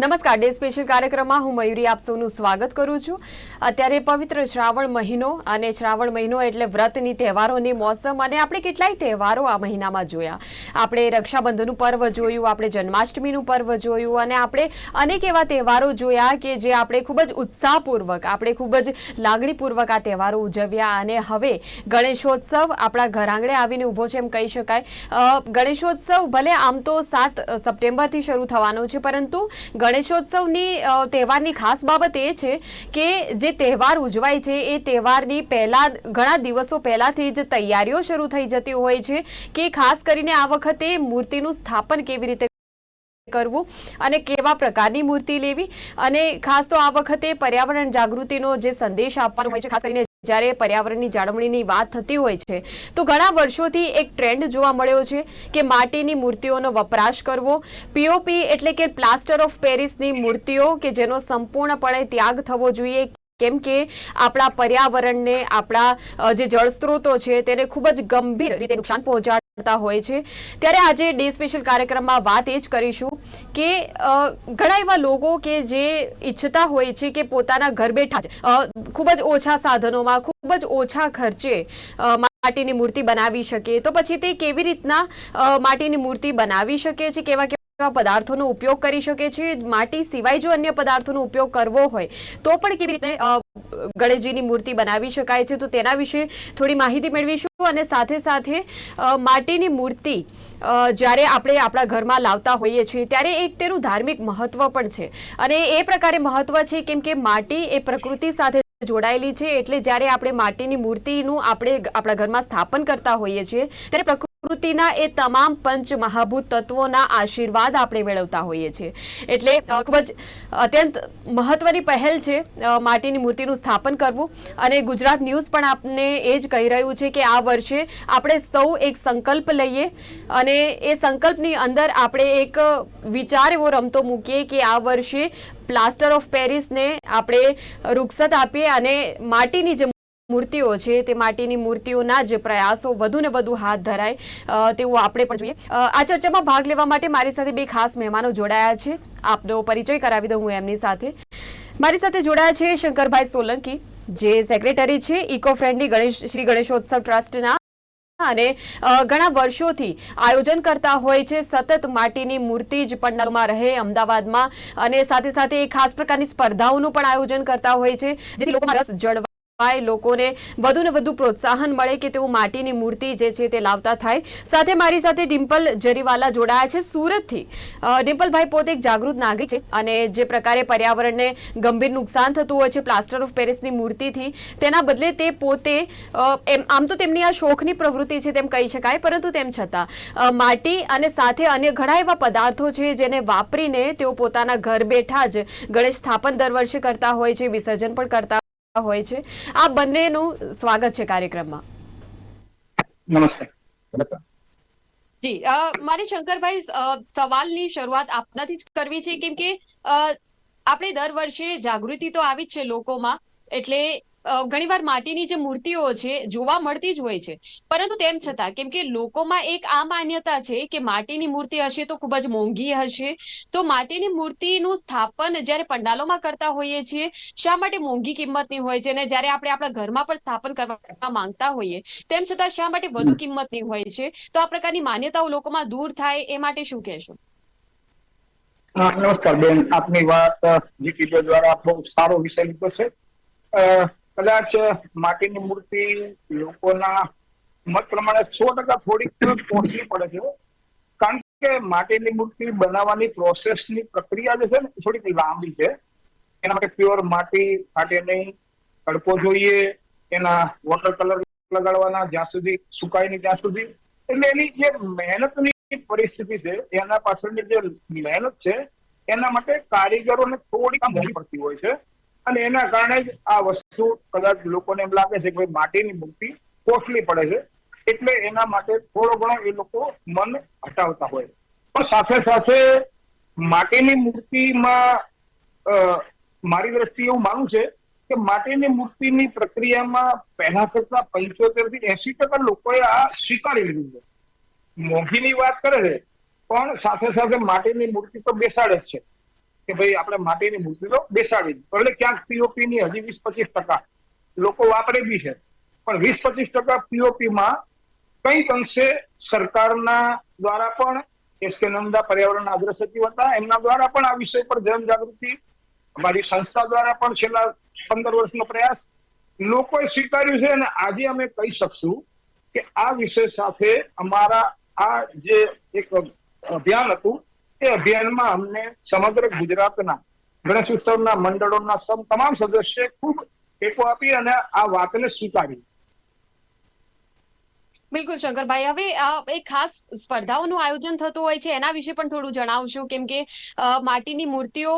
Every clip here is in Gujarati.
નમસ્કાર, ડે સ્પેશિયલ કાર્યક્રમમાં હું મયુરી આપ સૌનું સ્વાગત કરું છું. અત્યારે પવિત્ર શ્રાવણ મહિનો અને શ્રાવણ મહિનો એટલે વ્રતની તહેવારોની મોસમ અને આપણે કેટલાય તહેવારો આ મહિનામાં જોયા. આપણે રક્ષાબંધનનું પર્વ જોયું, આપણે જન્માષ્ટમીનું પર્વ જોયું અને આપણે અનેક એવા તહેવારો જોયા કે જે આપણે ખૂબ જ ઉત્સાહપૂર્વક, આપણે ખૂબ જ લાગણીપૂર્વક આ તહેવારો ઉજવ્યા અને હવે ગણેશોત્સવ આપણા ઘર આંગણે આવીને ઊભો છે એમ કહી શકાય. ગણેશોત્સવ ભલે આમ તો સાત સપ્ટેમ્બરથી શરૂ થવાનો છે, પરંતુ ગણેશોત્સવની તહેવારની ખાસ બાબત એ છે કે જે તહેવાર ઉજવાય છે, એ તહેવારની પહેલાં, ઘણા દિવસો પહેલાંથી જ તૈયારીઓ શરૂ થઈ જતી હોય છે કે ખાસ કરીને આ વખતે મૂર્તિનું સ્થાપન કેવી રીતે કરવું અને કેવા પ્રકારની મૂર્તિ લેવી અને ખાસ તો આ વખતે પર્યાવરણ જાગૃતિનો જે સંદેશ આપવાનો હોય છે, ખાસ કરીને જ્યારે પર્યાવરણની જાળવણીની વાત થતી હોય છે, તો ઘણા વર્ષોથી એક ટ્રેન્ડ જોવા મળ્યો છે કે માટીની મૂર્તિઓનો વપરાશ કરવો. પીઓપી એટલે કે પ્લાસ્ટર ઓફ પેરિસની મૂર્તિઓ કે જેનો સંપૂર્ણપણે ત્યાગ થવો જોઈએ. કેમ કે આપણા પર્યાવરણને, આપણા જે જળ સ્ત્રોતો છે, તેને ખૂબ જ ગંભીર રીતે નુકસાન હોય છે. ત્યારે આજે ડે સ્પેશિયલ કાર્યક્રમમાં વાત એ જ કરીશું કે ઘણા એવા લોકો કે જે ઈચ્છતા હોય છે કે પોતાના ઘર બેઠા જ ખૂબ જ ઓછા સાધનોમાં, ખૂબ જ ઓછા ખર્ચે માટીની મૂર્તિ બનાવી શકે. તો પછી તે કેવી રીતના માટીની મૂર્તિ બનાવી શકે છે? કેવા પદાર્થોનો ઉપયોગ કરી શકે છે. માટી સિવાય જો અન્ય પદાર્થોનો ઉપયોગ કરવો હોય, તો પણ કેવી રીતે ગણેશજીની મૂર્તિ બનાવી શકાય છે? તો તેના વિશે થોડી માહિતી મેળવીશું અને સાથે સાથે માટીની મૂર્તિ જ્યારે આપણે આપણા ઘરમાં લાવતા હોઈએ છીએ, ત્યારે એક તેનું ધાર્મિક મહત્વ પણ છે. અને એ પ્રકારે મહત્વ છે, કેમ કે માટી એ પ્રકૃતિ સાથે જોડાયેલી છે. એટલે જ્યારે આપણે માટીની મૂર્તિનું આપણે આપણા ઘરમાં સ્થાપન કરતા હોઈએ છીએ, ત્યારે પ્રકૃતિના એ તમામ પંચ મહાભૂત તત્વોના આશીર્વાદ આપણે મેળવતા હોઈએ છીએ. એટલે ખૂબ જ અત્યંત મહત્વની પહેલ છે માટીની મૂર્તિનું સ્થાપન કરવું. અને ગુજરાત ન્યૂઝ પણ આપને એ જ કહી રહ્યું છે કે આ વર્ષે આપણે સૌ એક સંકલ્પ લઈએ. અને એ સંકલ્પની અંદર આપણે એક વિચાર એવો રમતો મૂકીએ કે આ વર્ષે પ્લાસ્ટર ઓફ પેરિસને આપણે રૂખસત આપીએ અને માટીની જે મૂર્તિઓ છે, તે માટીની મૂર્તિઓના જ પ્રયાસો વધુ ને વધુ હાથ ધરાય તેવું આપણે પણ જોઈએ. આ ચર્ચામાં ભાગ લેવા માટે મારી સાથે બે ખાસ મહેમાનો જોડાયા છે. આપનો પરિચય કરાવી દઉં હું એમની સાથે. મારી સાથે જોડાયા છે શંકરભાઈ સોલંકી, જે સેક્રેટરી છે ઇકો ફ્રેન્ડલી ગણેશ, શ્રી ગણેશોત્સવ ટ્રસ્ટના અને ઘણા વર્ષોથી આયોજન કરતા હોય છે. સતત માટીની મૂર્તિ જ પંડાલમાં રહે અમદાવાદમાં અને સાથે સાથે ખાસ પ્રકારની સ્પર્ધાઓનું પણ આયોજન કરતા હોય છે. જેથી લોકોમાં રસ જળવાય લોકોને વધુ ને વધુ પ્રોત્સાહન મળે કે તેઓ માટીની મૂર્તિ જે છે તે લાવતા થાય. સાથે મારી સાથે ડિમ્પલ જરીવાલા જોડાયા છે. સુરતથી ડિમ્પલભાઈ પોતે એક જાગૃત નાગરિક છે અને જે પ્રકારે પર્યાવરણને ગંભીર નુકસાન થતું હોય છે, પ્લાસ્ટર ઓફ પેરિસની મૂર્તિથી, તેના બદલે તે પોતે આમ તો તેમની આ શોખની પ્રવૃત્તિ છે તેમ કહી શકાય, પરંતુ તેમ છતાં માટી અને સાથે અન્ય ઘણા એવા પદાર્થો છે જેને વાપરીને તેઓ પોતાના ઘર બેઠા જ ગણેશ સ્થાપન દર વર્ષે કરતા હોય છે, વિસર્જન પણ કરતા હોય છે. આ બંનેનું સ્વાગત છે કાર્યક્રમમાં. નમસ્કાર નમસ્કાર જી અ, મારે શંકરભાઈ અ, સવાલની શરૂઆત આપનાથી જ કરવી છે કેમ કે અ, આપણે દર વર્ષે જાગૃતિ તો આવી જ છે લોકોમાં એટલે ઘણીવાર માટીની જે મૂર્તિઓ છે, જોવા મળતી જ હોય છે. પરંતુ તેમ છતાં, કેમ કે લોકોમાં એક આ માન્યતા છે કે માટીની મૂર્તિ હશે તો ખૂબ જ મોંઘી હશે. તો માટીની મૂર્તિનું સ્થાપન જ્યારે પંડાલોમાં કરતા હોઈએ છીએ, શા માટે મોંઘી કિંમતની હોય છે? અને જ્યારે આપણે આપણા ઘરમાં પણ સ્થાપન કરવા માંગતા હોઈએ, તેમ છતાં શા માટે વધુ કિંમતની હોય છે? તો આ પ્રકારની માન્યતાઓ લોકોમાં દૂર થાય, એ માટે શું કહેશો? નમસ્કાર બેન. આપની વાત દ્વારા બહુ સારો વિષય લીધો છે. કદાચ માટીની મૂર્તિ લોકોના મત પ્રમાણે સો ટકા થોડીક પહોંચવી પડે છે. કારણ કે માટીની મૂર્તિ બનાવવાની પ્રોસેસની પ્રક્રિયા જે છે ને થોડીક લાંબી છે. એના માટે પ્યોર માટી ફાટે નહીં. તડકો જોઈએ. એના વોટર કલર લગાડવાના જ્યાં સુધી સુકાય નહીં ત્યાં સુધી. એટલે એની જે મહેનતની પરિસ્થિતિ છે, એના પાછળની જે મહેનત છે, એના માટે કારીગરોને થોડી આમ મોંઘી પડતી હોય છે. અને એના કારણે જ આ વસ્તુ કદાચ લોકોને એમ લાગે છે કે ભાઈ માટીની મૂર્તિ કોસ્ટલી પડે છે? એટલે એના માટે થોડો ઘણો એ લોકો મન હટાવતા હોય. પણ સાથે સાથે માટીની મૂર્તિમાં મારી દ્રષ્ટિએ એવું માનું છે કે માટીની મૂર્તિની પ્રક્રિયામાં પહેલા કરતા પંચોતેરથી એસી ટકા લોકોએ આ સ્વીકારી લીધું છે. મોંઘીની વાત કરે છે, પણ સાથે સાથે માટીની મૂર્તિ તો બેસાડે જ છે. કે ભાઈ આપણે માટીની મૂર્તિઓ બેસાડી એટલે ક્યાંક પીઓપી ની હજી વીસ પચીસ ટકા. લોકો વાપરે બી છે. પણ વીસ પચીસ ટકા પીઓપી માં કંઈક અંશે સરકારના દ્વારા પણ, એસ કે નંદા પર્યાવરણ અગ્ર સચિવ હતા, એમના દ્વારા પણ આ વિષય પર જન જાગૃતિ અમારી સંસ્થા દ્વારા પણ છેલ્લા પંદર વર્ષનો પ્રયાસ, લોકોએ સ્વીકાર્યું છે અને આજે અમે કહી શકશું કે આ વિષય સાથે અમારા આ જે એક અભિયાન હતું એ અભિયાનમાં અમને સમગ્ર ગુજરાતના ગણેશ ઉત્સવના મંડળોના તમામ સદસ્ય ખૂબ ટેકો આપી અને આ વાતને સ્વીકારી. બિલકુલ શંકરભાઈ. હવે આ એક ખાસ સ્પર્ધાઓનું આયોજન થતું હોય છે એના વિશે પણ થોડું જણાવશું? કેમ કે માટીની મૂર્તિઓ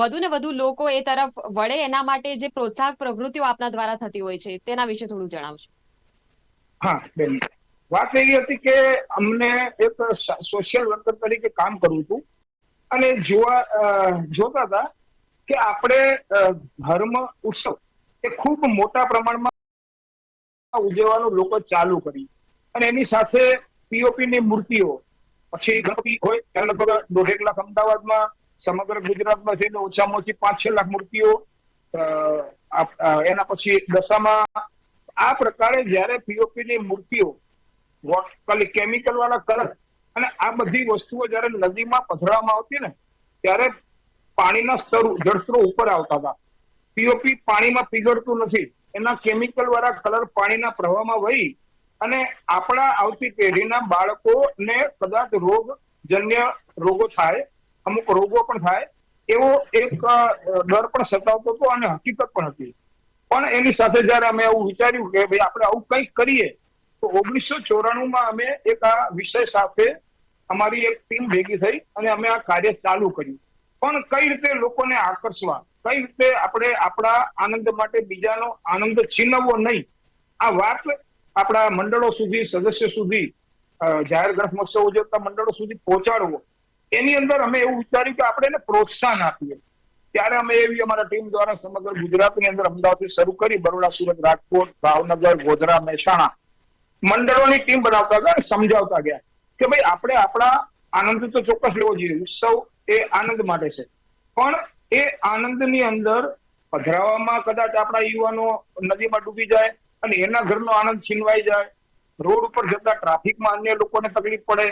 વધુ ને વધુ લોકો એ તરફ વળે એના માટે જે પ્રોત્સાહક પ્રવૃત્તિઓ આપના દ્વારા થતી હોય છે તેના વિશે થોડું જણાવશો? હા બેન. વાત એવી હતી કે અમને એક સોશિયલ વર્કર તરીકે કામ કરવું હતું. અને જોવા જોતા હતા કે આપણે ધર્મ ઉત્સવ એ ખૂબ મોટા પ્રમાણમાં ઉજવવાનું લોકો ચાલુ કરી અને એની સાથે પીઓપી ની મૂર્તિઓ, પછી ગણપતિ હોય ત્યારે લગભગ દોઢેક લાખ અમદાવાદમાં, સમગ્ર ગુજરાતમાં એટલે ઓછામાં ઓછી પાંચ છ લાખ મૂર્તિઓ એના પછી દશામાં આ પ્રકારે જ્યારે પીઓપી ની મૂર્તિઓ કેમિકલ વાળા કલર. અને આ બધી વસ્તુઓ જ્યારે નદીમાં પધરાવવામાં આવતી ને, ત્યારે પાણીના સ્તર જળસ્ત્રો ઉપર આવતા હતા. પીઓપી પાણીમાં પીગળતું નથી. એના કેમિકલ વાળા કલર પાણીના પ્રવાહમાં વહી અને આપણા આવતી પેઢીના બાળકોને કદાચ રોગજન્ય રોગો થાય, અમુક રોગો પણ થાય, એવો એક ડર પણ સતાવતો હતો અને હકીકત પણ હતી. પણ એની સાથે જયારે અમે એવું વિચાર્યું કે ભાઈ આપણે આવું કંઈક કરીએ ઓગણીસો ચોરાણું માં અમે એક આ વિષય સાથે અમારી એક ટીમ ભેગી થઈ અને અમે આ કાર્ય ચાલુ કર્યું. પણ કઈ રીતે લોકોને આકર્ષવા, કઈ રીતે આપણે આપણા આનંદ માટે બીજાનો આનંદ છીનવવો નહીં, આ વાત આપણા મંડળો સુધી, સદસ્ય સુધી જાહેર ગણેશ મહોત્સવ ઉજવતા મંડળો સુધી પહોંચાડવો. એની અંદર અમે એવું વિચાર્યું કે આપણે એને પ્રોત્સાહન આપીએ. ત્યારે અમે એવી અમારા ટીમ દ્વારા સમગ્ર ગુજરાતની અંદર અમદાવાદથી શરૂ કરી બરોડા, સુરત, રાજકોટ, ભાવનગર, ગોધરા, મહેસાણા મંડળોની ટીમ બનાવતા ગયા અને સમજાવતા ગયા કે ભાઈ, આપણે આપણા આનંદ તો ચોક્કસ લેવો જોઈએ. ઉત્સવ એ આનંદ માટે છે. પણ એ આનંદની અંદર પધરાવામાં કદાચ આપણા યુવાનો નદીમાં ડૂબી જાય અને એના ઘરનો આનંદ છીનવાઈ જાય. રોડ ઉપર જતા ટ્રાફિકમાં અન્ય લોકોને તકલીફ પડે.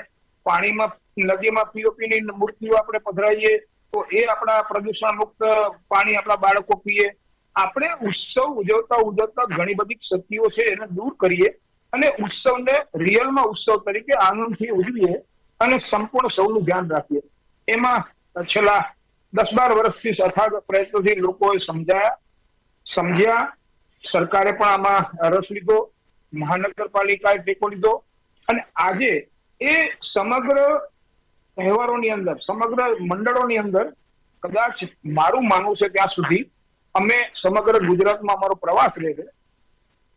પાણીમાં, નદીમાં પીઓપીની મૂર્તિઓ આપણે પધરાઈએ તો એ આપણા પ્રદૂષણ મુક્ત પાણી આપણા બાળકો પીએ. આપણે ઉત્સવ ઉજવતા ઉજવતા ઘણી બધી ક્ષતિઓ છે એને દૂર કરીએ. અને ઉત્સવને રિયલમાં ઉત્સવ તરીકે આનંદથી ઉજવીએ અને સંપૂર્ણ સૌનું ધ્યાન રાખીએ. એમાં છેલ્લા દસ બાર વર્ષથી અથાગ પ્રયત્નોથી લોકોએ સમજાયા, સમજ્યા. સરકારે પણ આમાં રસ લીધો, મહાનગરપાલિકાએ ટેકો લીધો. અને આજે એ સમગ્ર તહેવારોની અંદર, સમગ્ર મંડળોની અંદર કદાચ મારું માનવું છે ત્યાં સુધી અમે સમગ્ર ગુજરાતમાં અમારો પ્રવાસ રહે છે.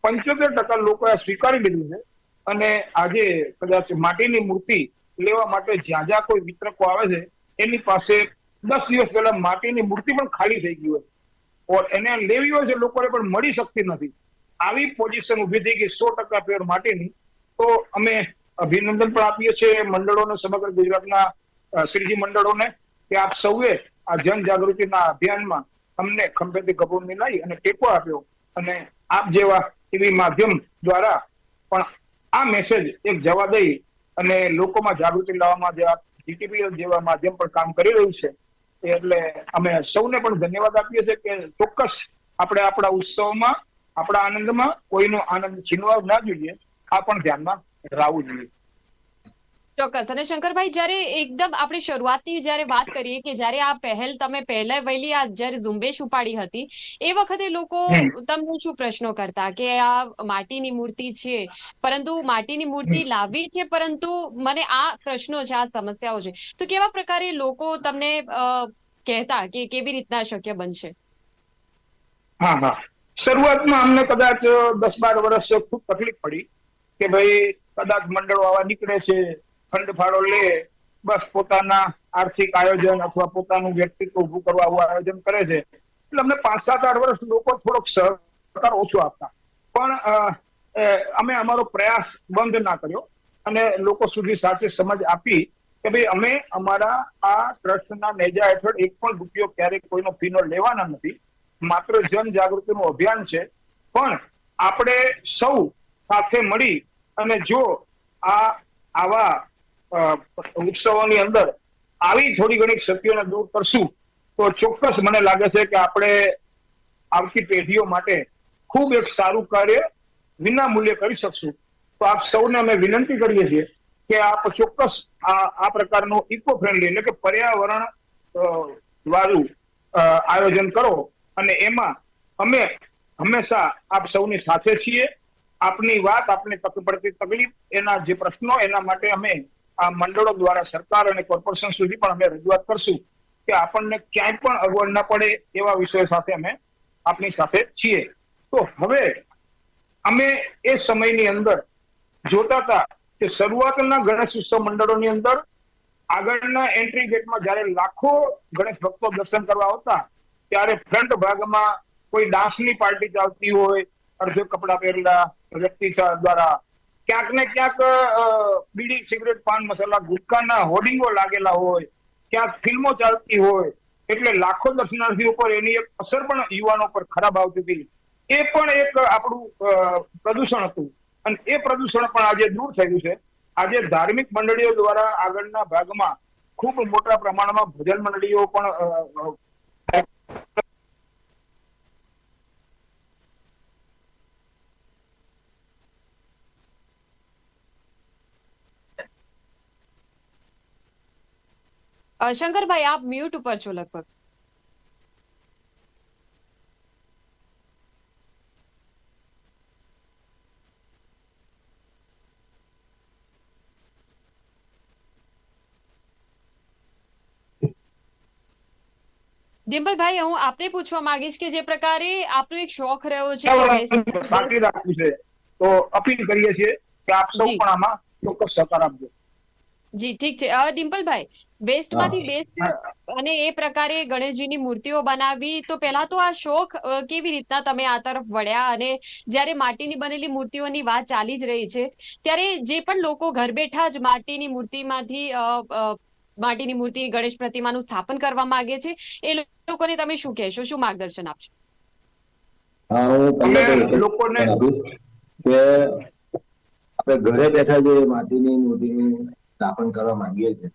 પંચોતેર ટકા લોકોએ સ્વીકારી લીધું છે. અને આજે કદાચ માટીની મૂર્તિ લેવા માટે જ્યાં જ્યાં કોઈ વિતરકો આવે છે, એની પાસે દસ દિવસ પહેલા માટીની મૂર્તિ પણ ખાલી થઈ ગઈ હોય. એને લેવી હોય છે, લોકોને પણ મળી શકતી નથી. આવી પોઝિશન ઊભી થઈ ગઈ સો ટકા પેર માટીની. તો અમે અભિનંદન પણ આપીએ છીએ મંડળોને, સમગ્ર ગુજરાતના શ્રીજી મંડળોને કે આપ સૌએ આ જનજાગૃતિના અભિયાનમાં અમને ખંભેથી ગભો મિલાઈ અને ટેકો આપ્યો. અને આપ જેવા ટીવી માધ્યમ દ્વારા પણ આ મેસેજ એક જવા દઈ અને લોકોમાં જાગૃતિ લાવવામાં જેવા જીટીપી જેવા માધ્યમ પર કામ કરી રહ્યું છે. એટલે અમે સૌને પણ ધન્યવાદ આપીએ છીએ કે ચોક્કસ આપણે આપણા ઉત્સવમાં, આપણા આનંદમાં કોઈનો આનંદ છીનવા ના જોઈએ. આ પણ ધ્યાનમાં રાખવું જોઈએ ચોક્કસ. અને શંકરભાઈ જ્યારે એકદમ આપણે શરૂઆતની જ્યારે વાત કરીએ કે જ્યારે આ પહેલ તમે પહેલા વહેલી આ જ્યારે ઝુંબેશ ઉપાડી હતી એ વખતે લોકો તમને શું પ્રશ્નો કરતા કે આ માટીની મૂર્તિ છે પરંતુ માટીની મૂર્તિ લાવી છે પરંતુ મને આ પ્રશ્નો છે આ સમસ્યાઓ છે. તો કેવા પ્રકારે લોકો તમને કહેતા કે કેવી રીતના શક્ય બનશે? હા હા. શરૂઆતમાં અમને કદાચ દસ બાર વર્ષ ખૂબ તકલીફ પડી કે ભાઈ કદાચ મંડળો આવા નીકળે છે ફંડ ફાળો લે, બસ પોતાના આર્થિક આયોજન અથવા પોતાનું વ્યક્તિત્વ ઉભું કરવા આવું આયોજન કરે છે. એટલે અમને પાંચ, સાત, આઠ વર્ષ લોકો થોડોક સહકાર ઓછો આપતા. પણ અમે અમારો પ્રયાસ બંધ ના કર્યો અને લોકો સુધી સાચી સમજ આપી કે ભાઈ અમે અમારા આ ટ્રસ્ટના નેજા હેઠળ એક પણ રૂપિયો ક્યારેય કોઈનો ફીનો લેવાના નથી. માત્ર જન જાગૃતિનું અભિયાન છે. પણ આપણે સૌ સાથે મળી અને જો આ આવા ઉત્સવોની અંદર આવી થોડી ઘણી ક્ષતિઓને દૂર કરશું, તો ચોક્કસ મને લાગે છે કે આપણે આવતી પેઢીઓ માટે ખૂબ એક સારું કાર્ય વિના મૂલ્યે કરી શકશું. તો આપ સૌને અમે વિનંતી કરીએ છીએ કે આપ ચોક્કસ આ પ્રકારનું ઇકો ફ્રેન્ડલી એટલે કે પર્યાવરણ વાળું આયોજન કરો અને એમાં અમે હંમેશા આપ સૌની સાથે છીએ. આપની વાત, આપની પડતી તકલીફ, એના જે પ્રશ્નો, એના માટે અમે આ મંડળો દ્વારા સરકાર અને કોર્પોરેશન સુધી પણ અમે રજૂઆત કરશું કે આપણને ક્યાંય પણ અગવડ ન પડે એવા વિષયો સાથે અમે આપની સાથે છીએ. તો હવે અમે એ સમયની અંદર જોતા હતા કે શરૂઆતના ગણેશ ઉત્સવ મંડળોની અંદર આગળના એન્ટ્રી ગેટમાં જ્યારે લાખો ગણેશ ભક્તો દર્શન કરવા આવતા, ત્યારે ફ્રન્ટ ભાગમાં કોઈ ડાન્સની પાર્ટી ચાલતી હોય, અડધો કપડા પહેરેલા વ્યક્તિ દ્વારા ક્યાંક ને ક્યાંક બીડી, સિગરેટ, પાન મસાલા, ગુટકાના હોર્ડિંગો લાગેલા હોય, ક્યાંક ફિલ્મો ચાલતી હોય, એટલે લાખો દર્શનાર્થીઓ પર એની એક અસર પણ યુવાનો પર ખરાબ આવતી હતી. એ પણ એક આપણું પ્રદૂષણ હતું. અને એ પ્રદૂષણ પણ આજે દૂર થયું છે. આજે ધાર્મિક મંડળીઓ દ્વારા આગળના ભાગમાં ખૂબ મોટા પ્રમાણમાં ભજન મંડળીઓ પણ શંકરભાઈ આપ મ્યુટ ઉપર છો લગભગ. ડિમ્પલભાઈ હું આપને પૂછવા માંગીશ કે જે પ્રકારે આપનો એક શોખ રહ્યો છે કે રાખવું છે. તો અપીલ કરીએ છીએ કે આપ સૌ જી. પણ આમાં ચોક્કસ સહકાર આપજો. જી ઠીક છે. ડિમ્પલભાઈ વેસ્ટમાંથી બેસ્ટ અને એ પ્રકારે ગણેશજીની મૂર્તિઓ બનાવી તો પહેલા તો આ શોખ કેવી રીતના તમે આ તરફ વળ્યા? અને જ્યારે માટીની બનેલી મૂર્તિઓની વાત ચાલી જ રહી છે ત્યારે જે પણ લોકો ઘર બેઠા જ માટીની મૂર્તિમાંથી માટીની મૂર્તિ ગણેશ પ્રતિમાનું સ્થાપન કરવા માંગે છે એ લોકોને તમે શું કહેશો? શું માર્ગદર્શન આપશો? લોકોને- કે આપણે ઘરે બેઠા જે માટીની મૂર્તિનું સ્થાપન કરવા માંગીએ છીએ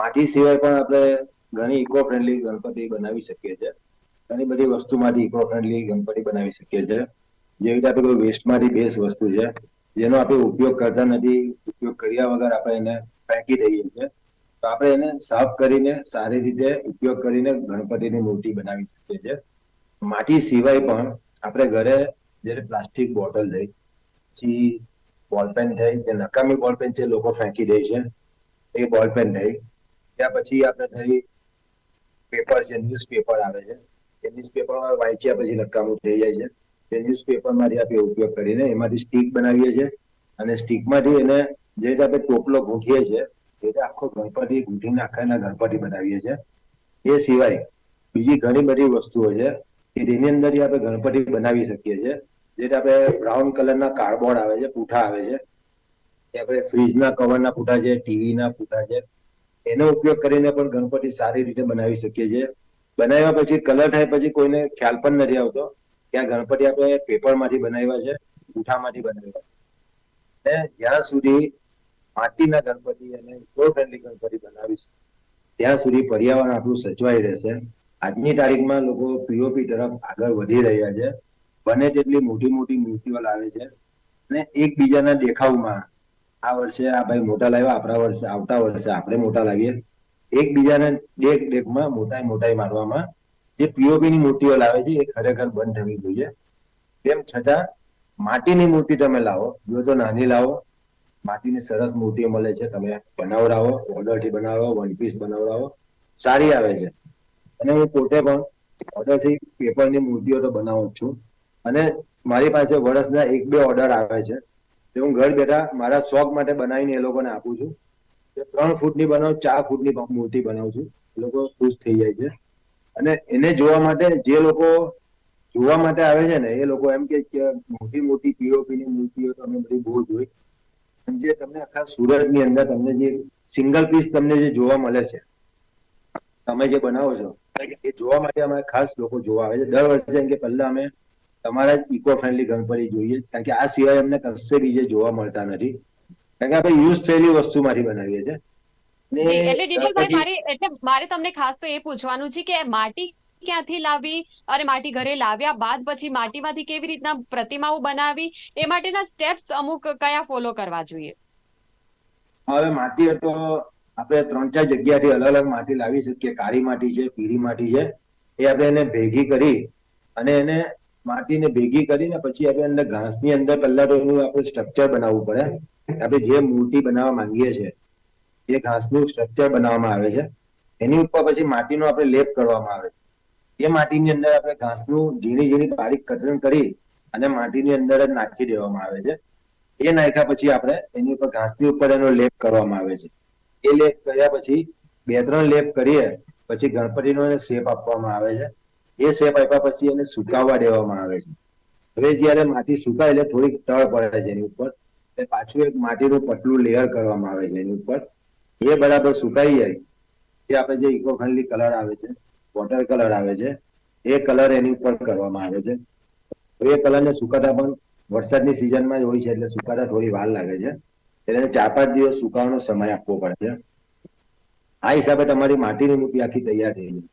માટી સિવાય પણ આપણે ઘણી ઇકો ફ્રેન્ડલી ગણપતિ બનાવી શકીએ છીએ. ઘણી બધી વસ્તુમાંથી ઇકો ફ્રેન્ડલી ગણપતિ બનાવી શકીએ છીએ. જેવી રીતે આપણે વેસ્ટમાંથી બેસ્ટ વસ્તુ છે, જેનો આપણે ઉપયોગ કરતા નથી, ઉપયોગ કર્યા વગર આપણે એને ફેંકી દઈએ છીએ. તો આપણે એને સાફ કરીને, સારી રીતે ઉપયોગ કરીને ગણપતિની મૂર્તિ બનાવી શકીએ છીએ. માટી સિવાય પણ આપણે ઘરે જ્યારે પ્લાસ્ટિક બોટલ થઈ પછી બોલપેન થઈ, જે નકામી બોલપેન છે લોકો ફેંકી દે છે. એ બોલપેન થઈ ત્યાર પછી આપણે પેપર છે ન્યૂઝ પેપર આવે છે, એ ન્યૂઝ પેપર વાંચ્યા પછી નકામું થઈ જાય છે. તે ન્યૂઝ પેપરમાંથી આપણે ઉપયોગ કરીને એમાંથી સ્ટીક બનાવીએ છીએ અને સ્ટીકમાંથી એને જે રીતે આપણે ટોપલો ગૂંથીએ છીએ, એ રીતે આખો ગણપતિ ગૂંથીને આખાના ગણપતિ બનાવીએ છીએ. એ સિવાય બીજી ઘણી બધી વસ્તુઓ છે કે જેની અંદર આપણે ગણપતિ બનાવી શકીએ છીએ. જે રીતે આપણે બ્રાઉન કલરના કાર્ડબોર્ડ આવે છે, પૂઠા આવે છે. આપણે ફ્રીજના કવરના પૂઠા છે ટીવીના પૂઠા છે. એનો ઉપયોગ કરીને પણ ગણપતિ સારી રીતે બનાવી શકીએ છીએ. બનાવ્યા પછી કલર થાય પછી કોઈને ખ્યાલ પણ નથી આવતો કે આ ગણપતિ આપણે પેપરમાંથી બનાવ્યા છે, ઉઠામાંથી બનાવ્યા અને જ્યાં સુધી માટીના ગણપતિ અને ઇકો ફ્રેન્ડલી ગણપતિ બનાવીશું, ત્યાં સુધી પર્યાવરણ આપણું સચવાઈ રહેશે. આજની તારીખમાં લોકો પીઓપી તરફ આગળ વધી રહ્યા છે. બને તેટલી મોટી મોટી મૂર્તિઓ લાવે છે. અને એકબીજાના દેખાવમાં આ વર્ષે આ ભાઈ મોટા લાવ્યા, આપણા વર્ષે, આવતા વર્ષે આપણે મોટા લાગીએ એકબીજાને ડેક ડેકમાં મોટાઈ મોટાઈ મારવામાં. જે પીઓપી ની મૂર્તિઓ લાવે છે, એ ખરેખર બંધ થવી જોઈએ. તેમ છતાં, માટીની મૂર્તિ તમે લાવો, જો તો નાની લાવો, માટીની સરસ મૂર્તિઓ મળે છે, તમે બનાવડાવો, ઓર્ડરથી બનાવો વન પીસ બનાવડાવો, સારી આવે છે. અને હું પોતે પણ ઓર્ડરથી પેપરની મૂર્તિઓ તો બનાવું છું. અને મારી પાસે વર્ષના એક બે ઓર્ડર આવે છે. તે હું ઘર બેઠા મારા શોખ માટે બનાવીને એ લોકોને આપું છું. ત્રણ ફૂટની બનાવું, ચાર ફૂટની મૂર્તિ બનાવું છું. એ લોકો ખુશ થઈ જાય છે. અને એને જોવા માટે જે લોકો જોવા માટે આવે છે ને, એ લોકો એમ કે મોટી મોટી પીઓપી ની મૂર્તિઓ તમે બધી બહુ જોઈ. જે તમને આખા સુરતની અંદર તમને જે સિંગલ પીસ તમને જે જોવા મળે છે, તમે જે બનાવો છો, એ જોવા માટે અમારે ખાસ લોકો જોવા આવે છે. દર વર્ષે એમ કે પહેલા અમે તમારા જ ઇકો ફ્રેન્ડલી ગણપતિ જોઈએ કારણ કે આ સિવાય અમને કશે બીજે જોવા મળતા નથી. કારણ કે આપણે યુઝ થયેલી વસ્તુમાંથી બનાવીએ છીએ. એટલે દીપકભાઈ મારે એટલે મારે તમને ખાસ તો એ પૂછવાનું છે કે માટી ક્યાંથી લાવી અને માટી ઘરે લાવ્યા બાદ પછી માટીમાંથી કેવી રીતના પ્રતિમાઓ બનાવી એ માટેના સ્ટેપ્સ અમુક કયા ફોલો કરવા જોઈએ? હવે માટી તો આપણે ત્રણ ચાર જગ્યાથી અલગ અલગ માટી લાવી શકીએ. કાળી માટી છે પીળી માટી છે. એ આપણે એને ભેગી કરી અને એને માટીને ભેગી કરીને પછી આપણે અંદર ઘાસની અંદર પહેલા તો એનું આપણે સ્ટ્રક્ચર બનાવવું પડે. આપણે જે મૂર્તિ બનાવવા માંગીએ છીએ, એ ઘાસનું સ્ટ્રક્ચર બનાવવામાં આવે છે. એની ઉપર પછી માટીનો આપણે લેપ કરવામાં આવે છે. એ માટીની અંદર આપણે ઘાસનું ઝીણી ઝીણી બારીક કતરણ કરી અને માટીની અંદર જ નાખી દેવામાં આવે છે. એ નાખ્યા પછી આપણે એની ઉપર ઘાસની ઉપર એનો લેપ કરવામાં આવે છે. એ લેપ કર્યા પછી બે ત્રણ લેપ કરીએ, પછી ગણપતિનો શેપ આપવામાં આવે છે. એ શેપ આપ્યા પછી એને સુકાવવા દેવામાં આવે છે. હવે જયારે માટી સુકાય એટલે થોડીક તળ પડે છે એની ઉપર પાછું એક માટીનું પતલું લેયર કરવામાં આવે છે એની ઉપર. એ બરાબર સુકાઈ જાય જે આપણે જે ઇકો ફ્રેન્ડલી કલર આવે છે વોટર કલર આવે છે, એ કલર એની ઉપર કરવામાં આવે છે. એ કલરને સુકાતા પણ વરસાદની સિઝનમાં જ હોય છે એટલે સુકાતા થોડી વાર લાગે છે. એટલે ચાર પાંચ દિવસ સુકાવાનો સમય આપવો પડે છે. આ હિસાબે તમારી માટીની મૂર્તિ આખી તૈયાર થઈ જાય.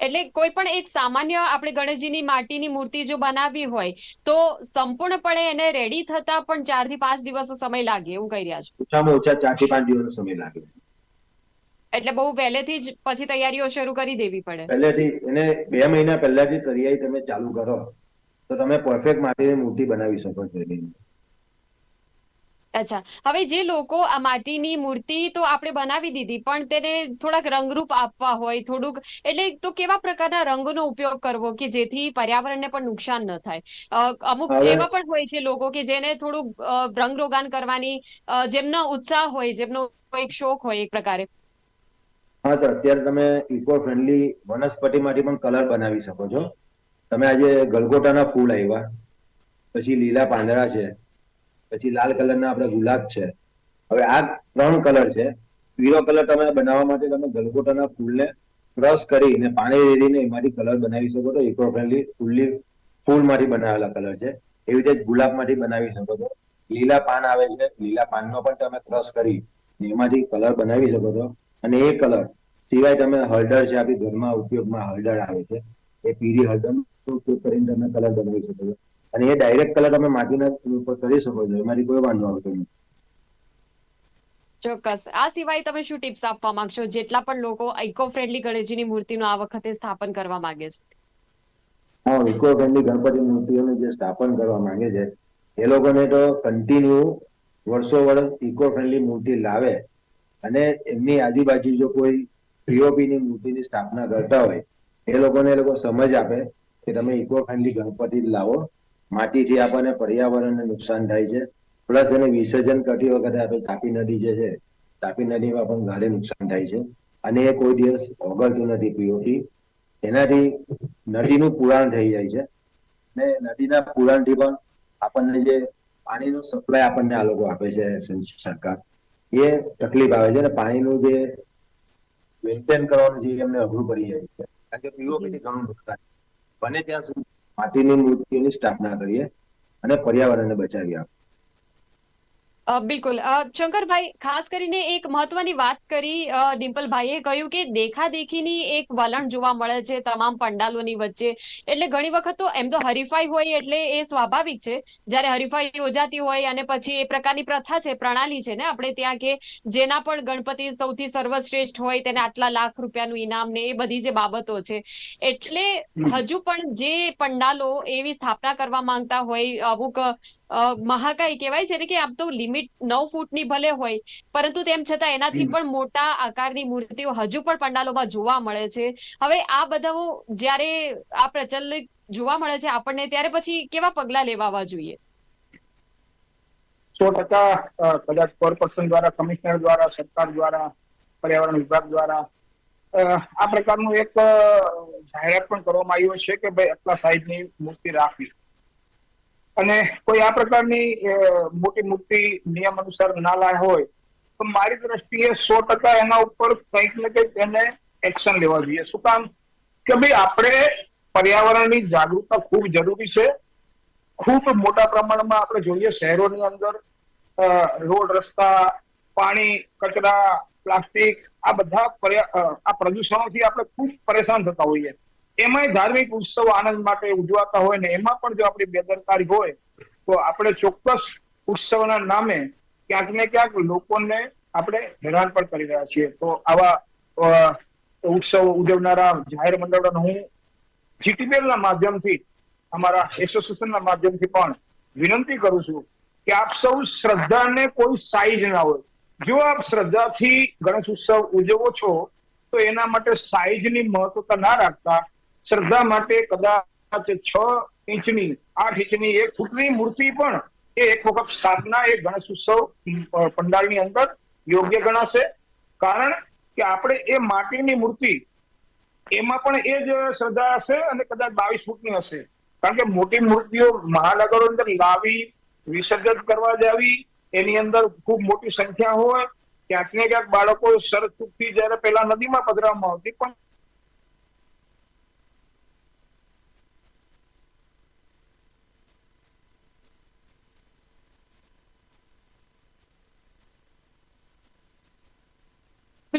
એટલે કોઈ પણ એક સામાન્ય આપણે ગણેશજીની માટીની મૂર્તિ જો બનાવવી હોય તો સંપૂર્ણપણે એને રેડી થતા પણ ચારથી પાંચ દિવસનો સમય લાગે એવું કહી રહ્યા છો. ઓછામાં ઓછા ચારથી પાંચ દિવસનો સમય લાગે. એટલે બહુ પહેલેથી જ પછી તૈયારીઓ શરૂ કરી દેવી પડે. પહેલેથી એને બે મહિના પહેલાથી તૈયારી તમે ચાલુ કરો તો તમે પરફેક્ટ માટીની મૂર્તિ બનાવી શકો છો એની. અચ્છા. હવે જે લોકો આ માટીની મૂર્તિ તો આપણે બનાવી દીધી પણ તેને થોડાક રંગરૂપ આપવા હોય થોડુંક એટલે તો કેવા પ્રકારના રંગનો ઉપયોગ કરવો કે જેથી પર્યાવરણને પણ નુકસાન ન થાય? અમુક એવા પણ હોય છે લોકો કે જેને થોડુંક રંગરોગાન કરવાની જેમનો ઉત્સાહ હોય જેમનો એક શોખ હોય એક પ્રકારે. હા તો અત્યારે તમે ઇકો ફ્રેન્ડલી વનસ્પતિમાંથી પણ કલર બનાવી શકો છો. તમે આજે ગલગોટાના ફૂલ આવ્યા પછી લીલા પાંદડા છે પછી લાલ કલરના આપણે ગુલાબ છે. હવે આ ત્રણ કલર છે. પીળો કલર તમે બનાવવા માટે તમે ગલગોટાના ફૂલને ક્રશ કરીને, પાણી રેડીને એમાંથી કલર બનાવી શકો છો. ઇકો ફ્રેન્ડલી ફૂલની ફૂલમાંથી બનાવેલા કલર છે. એવી રીતે ગુલાબમાંથી બનાવી શકો છો. લીલા પાન આવે છે. લીલા પાનનો પણ તમે ક્રશ કરી એમાંથી કલર બનાવી શકો છો. અને એ કલર સિવાય તમે હળદર છે, આપણી ઘરમાં ઉપયોગમાં હળદર આવે છે. એ પીરી હળદરનો ઉપયોગ કરીને તમે કલર બનાવી શકો છો. અને એ ડાયરેક્ટ કલર તમે માટીના ઉપર કરી શકો છો એમાંથી કોઈ વાંધો આવતો નથી ચોક્કસ. આ સિવાય તમે શું ટિપ્સ આપવા માંગશો? જેટલા પણ લોકો ઇકો ફ્રેન્ડલી ગણેશજીની મૂર્તિનું આ વખતે સ્થાપન કરવા માંગે છે. હા ઇકો ફ્રેન્ડલી ગણપતિ મૂર્તિઓનું જે સ્થાપન કરવા માંગે છે એ લોકોને તો કન્ટિન્યુ વર્ષો વર્ષ ઇકો ફ્રેન્ડલી મૂર્તિ લાવે અને એમની આજુબાજુ જો કોઈ પીઓપી ની મૂર્તિની સ્થાપના કરતા હોય એ લોકોને એ લોકો સમજ આપે કે તમે ઇકો ફ્રેન્ડલી ગણપતિ લાવો. માટીથી આપણને પર્યાવરણને નુકસાન થાય છે. પ્લસ એને વિસર્જન કરતી વખતે આપણે તાપી નદી જે છે, તાપી નદીમાં પણ ભારે નુકસાન થાય છે. અને એ કોઈ દિવસ ઓગળતું નથી પીઓપી એનાથી નદીનું પુરાણ થઈ જાય છે. ને નદીના પુરાણથી પણ આપણને જે પાણીનું સપ્લાય આપણને આ લોકો આપે છે સરકાર. એ તકલીફ આવે છે અને પાણીનું જે મેન્ટેન કરવાનું જે એમને અઘરું પડી જાય છે. કારણ કે પીઓપી થી ઘણું નુકસાન બને ત્યાં સુધી માટીની મૂર્તિની સ્થાપના કરીએ અને પર્યાવરણને બચાવીએ બિલકુલ. અ, શંકરભાઈ ખાસ કરીને એક મહત્વની વાત કરી ડિમ્પલભાઈએ કહ્યું કે દેખાદેખીની એક વલણ જોવા મળે છે તમામ પંડાલોની વચ્ચે. એટલે ઘણી વખત તો એમ તો હરીફાઈ હોય એટલે એ સ્વાભાવિક છે. જ્યારે હરીફાઈ યોજાતી હોય અને પછી એ પ્રકારની પ્રથા છે પ્રણાલી છે ને આપણે ત્યાં કે જેના પણ ગણપતિ સૌથી સર્વશ્રેષ્ઠ હોય તેને આટલા લાખ રૂપિયાનું ઇનામ ને એ બધી જે બાબતો છે. એટલે હજુ પણ જે પંડાલો એવી સ્થાપના કરવા માંગતા હોય અમુક મહાકાય કહેવાય છે કે આમ તો લિમિટ નવ ફૂટની ભલે હોય પરંતુ તેમ છતાં એનાથી પણ મોટા આકારની મૂર્તિઓ હજુ પણ પંડાલોમાં જોવા મળે છે. હવે આ બધા જ્યારે આ પ્રચલિત જોવા મળે છે આપણને ત્યારે પછી કેવા પગલા લેવાવા જોઈએ? સો ટકા કદાચ કોર્પોરેશન દ્વારા કમિશનર દ્વારા સરકાર દ્વારા પર્યાવરણ વિભાગ દ્વારા આ પ્રકારનું એક જાહેરાત પણ કરવામાં આવ્યો છે કે ભાઈ આટલા સાઈઝની મૂર્તિ રાખવી. અને કોઈ આ પ્રકારની મોટી મોટી નિયમ અનુસાર ના લાય હોય, તો મારી દ્રષ્ટિએ સો ટકા એના ઉપર કંઈક ને કંઈક એને એક્શન લેવા જોઈએ. શું કામ? કે ભાઈ આપણે પર્યાવરણની જાગૃતતા ખૂબ જરૂરી છે. ખૂબ મોટા પ્રમાણમાં આપણે જોઈએ શહેરોની અંદર રોડ, રસ્તા, પાણી, કચરા, પ્લાસ્ટિક, આ બધા આ પ્રદૂષણોથી આપણે ખૂબ પરેશાન થતા હોઈએ. એમાંય ધાર્મિક ઉત્સવ આનંદ માટે ઉજવાતા હોય ને એમાં પણ જો આપણી બેદરકારી હોય, તો આપણે ચોક્કસ ઉત્સવના નામે ક્યાંક ને ક્યાંક લોકોને આપણે હેરાન પણ કરી રહ્યા છીએ. તો આવા ઉત્સવ ઉજવનારા જાહેર મંડળોને હું જીટીપીએલ ના માધ્યમથી, અમારા એસોસિએશનના માધ્યમથી પણ વિનંતી કરું છું કે આપ સૌ શ્રદ્ધાને કોઈ સાઈઝ ના હોય. જો આપ શ્રદ્ધાથી ગણેશ ઉત્સવ ઉજવો છો, તો એના માટે સાઈઝની મહત્વતા ના રાખતા શ્રદ્ધા માટે કદાચ છ ઇંચની આઠ ઇંચની એક ફૂટની મૂર્તિ પણ એ એક વખત સ્થાપના એ ગણેશ ઉત્સવ અ, પંડાળની અંદર યોગ્ય ગણાશે. કારણ કે આપણે એ માટીની મૂર્તિ એમાં પણ એ જ શ્રદ્ધા હશે અને કદાચ બાવીસ ફૂટની હશે. કારણ કે મોટી મૂર્તિઓ મહાનગરો અંદર લાવી વિસર્જન કરવા જાવી એની અંદર ખૂબ મોટી સંખ્યા હોય. ક્યાંક ને ક્યાંક બાળકો સરચૂકથી જયારે પેલા નદીમાં પધરાવવામાં આવતી પણ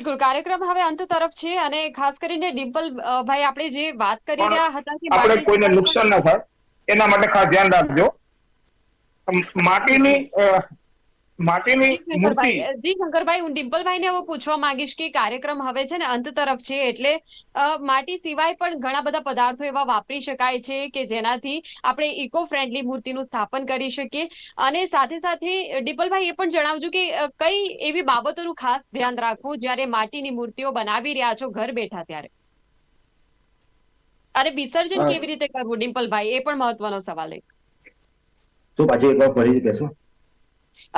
બિલકુલ કાર્યક્રમ હવે અંત તરફ છે અને ખાસ કરીને ડિમ્પલ ભાઈ આપણે જે વાત કરી રહ્યા હતા કે આપણે કોઈને નુકસાન ન થાય એના માટે ખાસ ધ્યાન રાખજો. માટીની માટીની મૂર્તિ. જી શંકરભાઈ હું ડિમ્પલભાઈને હવે પૂછવા માંગીશ કે કાર્યક્રમ હવે છે ને અંત તરફ છે એટલે માટી સિવાય પણ ઘણા બધા પદાર્થો એવા વાપરી શકાય છે કે જેનાથી આપણે ઇકો ફ્રેન્ડલી મૂર્તિનું સ્થાપન કરી શકીએ. અને સાથે સાથે ડિમ્પલભાઈ એ પણ જણાવજો કે કઈ એવી બાબતોનું ખાસ ધ્યાન રાખવું જ્યારે માટીની મૂર્તિઓ બનાવી રહ્યા છો ઘર બેઠા ત્યારે? અને વિસર્જન કેવી રીતે કરવું ડિમ્પલભાઈ? એ પણ મહત્વનો સવાલ એક તો પાછી એકવાર ફરી કહેશો.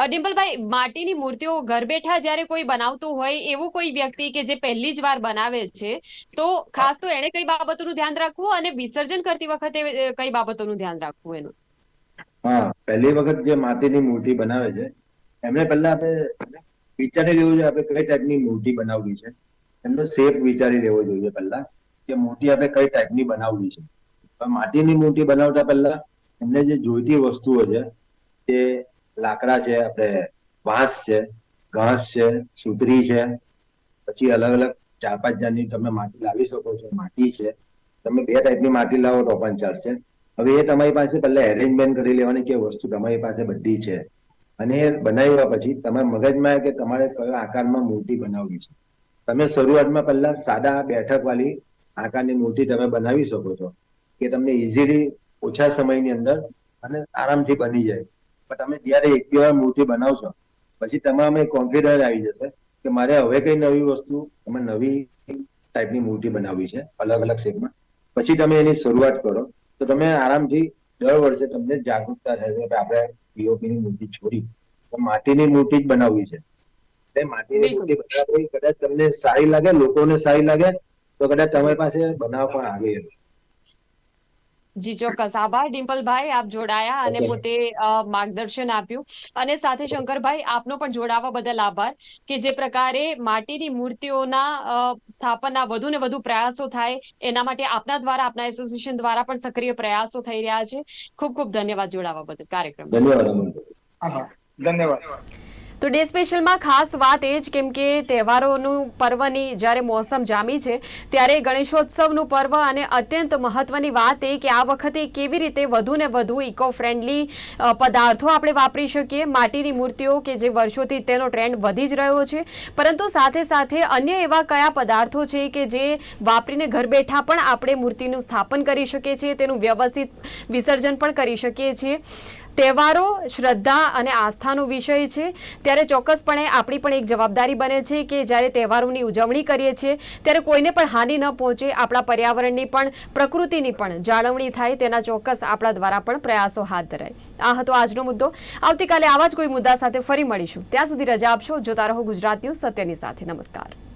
ડિમ્પલભાઈ, માટીની મૂર્તિઓ ઘર બેઠા જ્યારે કોઈ બનાવતું હોય, એવું કોઈ વ્યક્તિ કે જે પહેલી જ વાર બનાવે છે, તો ખાસ તો એને કઈ બાબતોનું ધ્યાન રાખવું અને વિસર્જન કરતી વખતે કઈ બાબતોનું ધ્યાન રાખવું એનું? હા, પહેલી વખત જે માટીની મૂર્તિ બનાવે છે, એમને પહેલા આપણે વિચારી લેવું જોઈએ, આપણે કઈ ટાઈપની મૂર્તિ બનાવવી છે. એમનો શેપ વિચારી લેવો જોઈએ પહેલા, કે મૂર્તિ આપણે કઈ ટાઈપની બનાવવી છે. માટીની મૂર્તિ બનાવતા પહેલા, એમને જે જોઈતી વસ્તુઓ છે તે લાકડા છે, આપણે વાંસ છે, ઘાસ છે, સુતરી છે. પછી અલગ અલગ ચાર પાંચ જાતની તમે માટી લાવી શકો છો. માટી છે. તમે બે ટાઈપની માટી લાવો તો પણ ચાલશે. હવે એ તમારી પાસે પહેલા એરેન્જમેન્ટ કરી લેવાની કે વસ્તુ તમારી પાસે બધી છે. અને એ બનાવ્યા પછી તમારા મગજમાં કે તમારે કયો આકારમાં મૂર્તિ બનાવવી છે. તમે શરૂઆતમાં પહેલા સાદા બેઠક વાળી આકારની મૂર્તિ તમે બનાવી શકો છો. કે તમને ઇઝીલી ઓછા સમયની અંદર અને આરામથી બની જાય. પણ તમે જ્યારે એક બે વાર મૂર્તિ બનાવશો પછી તમારામાં કોન્ફિડન્સ આવી જશે કે મારે હવે કઈ નવી વસ્તુ તમે નવી ટાઈપની મૂર્તિ બનાવવી છે અલગ અલગ શેપમાં પછી તમે એની શરૂઆત કરો. તો તમે આરામથી દર વર્ષે તમને જાગૃતતા થાય કે આપણે પીઓપી ની મૂર્તિ છોડી તો માટીની મૂર્તિ જ બનાવવી છે. એટલે માટીની મૂર્તિ બનાવવી કદાચ તમને સારી લાગે લોકોને સારી લાગે તો કદાચ તમારી પાસે બનાવવા પણ આવે. જી ચોક્કસ. આભાર ડિમ્પલભાઈ આપ જોડાયા અને. પોતે માર્ગદર્શન આપ્યું. અને સાથે શંકરભાઈ આપનો પણ જોડાવા બદલ આભાર કે જે પ્રકારે માટીની મૂર્તિઓના સ્થાપનના વધુ ને વધુ પ્રયાસો થાય એના માટે આપના દ્વારા આપના એસોસિએશન દ્વારા પણ સક્રિય પ્રયાસો થઈ રહ્યા છે. ખૂબ ખૂબ ધન્યવાદ જોડાવા બદલ કાર્યક્રમ ધન્યવાદ ધન્યવાદ. તો ડે સ્પેશિયલમાં ખાસ વાત એ જ કેમ કે તહેવારોનું પર્વની જ્યારે મોસમ જામી છે, ત્યારે ગણેશોત્સવનું પર્વ અને અત્યંત મહત્વની વાત એ કે આ વખતે કેવી રીતે વધુ ને વધુ ઇકો ફ્રેન્ડલી પદાર્થો આપણે વાપરી શકીએ, માટીની મૂર્તિઓ કે જે વર્ષોથી તેનો ટ્રેન્ડ વધી જ રહ્યો છે. પરંતુ સાથે સાથે અન્ય એવા કયા પદાર્થો છે કે જે વાપરીને ઘર બેઠા પણ આપણે મૂર્તિનું સ્થાપન કરી શકીએ છીએ, તેનું વ્યવસ્થિત વિસર્જન પણ કરી શકીએ છીએ? તહેવારો, શ્રદ્ધા અને આસ્થાનો વિષય છે. ત્યારે ચોક્કસપણે આપણી પણ એક જવાબદારી બને છે કે જ્યારે તહેવારોની ઉજવણી કરીએ છીએ, ત્યારે કોઈને પણ હાનિ ન પહોંચે, આપણા પર્યાવરણની પણ, પ્રકૃતિની પણ જાળવણી થાય, તેના ચોક્કસ આપણા દ્વારા પણ પ્રયાસો હાથ ધરાય. આ હતો આજનો મુદ્દો. આવતીકાલે આવા જ કોઈ મુદ્દા સાથે ફરી મળીશું. ત્યાં સુધી રજા આપશો. જોતા રહો ગુજરાત ન્યૂઝ સત્યની સાથે. નમસ્કાર.